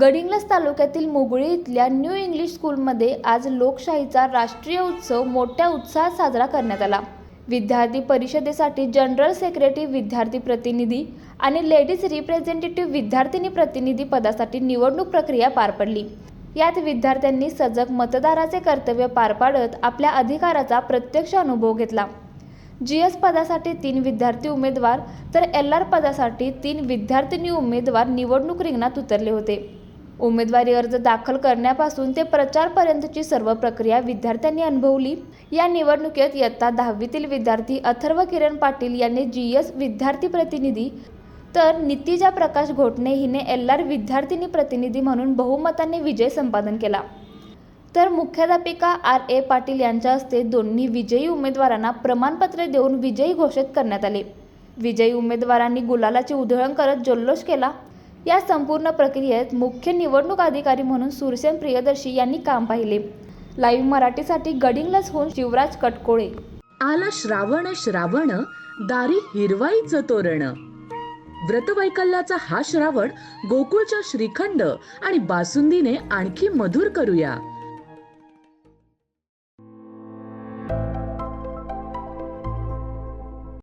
गडिंग्लस तालुक्यातील मुगळी इथल्या new English स्कूलमध्ये आज लोकशाहीचा राष्ट्रीय उत्सव मोठ्या उत्साहात साजरा करण्यात आला. विद्यार्थी परिषदेसाठी जनरल सेक्रेटरी विद्यार्थी प्रतिनिधी आणि लेडीज रिप्रेझेंटेटिव्ह विद्यार्थिनी प्रतिनिधी पदासाठी निवडणूक प्रक्रिया पार पडली. यात विद्यार्थ्यांनी सजग मतदाराचे कर्तव्य पार पाडत आपल्या अधिकाराचा प्रत्यक्ष अनुभव घेतला. जी एस पदासाठी तीन विद्यार्थी उमेदवार तर एल आर पदासाठी तीन विद्यार्थिनी उमेदवार निवडणूक रिंगणात उतरले होते. उमेदवारी अर्ज दाखल करण्यापासून ते प्रचारपर्यंतची सर्व प्रक्रिया विद्यार्थ्यांनी अनुभवली. या निवडणुकीत इयत्ता दहावीतील विद्यार्थी अथर्व किरण पाटील यांनी जी एस विद्यार्थी प्रतिनिधी तर नितिजा प्रकाश घोटणे हिने एल आर विद्यार्थिनी प्रतिनिधी म्हणून बहुमताने विजय संपादन केला. तर मुख्याध्यापिका आर ए पाटील यांच्या हस्ते दोन्ही विजयी उमेदवारांना प्रमाणपत्रे देऊन विजयी घोषित करण्यात आले. विजयी उमेदवारांनी गुलालाची उधळण करत जल्लोष केला. या संपूर्ण प्रक्रियेत मुख्य निवडणूक अधिकारी म्हणून सुरसेन प्रियदर्शी यांनी काम पाहिले. लाईव्ह मराठीसाठी गडिंग्लजहून शिवराज कटकोळे. आला श्रावण श्रावण दारी हिरवाईचं तोरण. व्रतवैकल्याचा हा श्रावण गोकुळच्या श्रीखंड आणि बासुंदीने आणखी मधुर करूया. you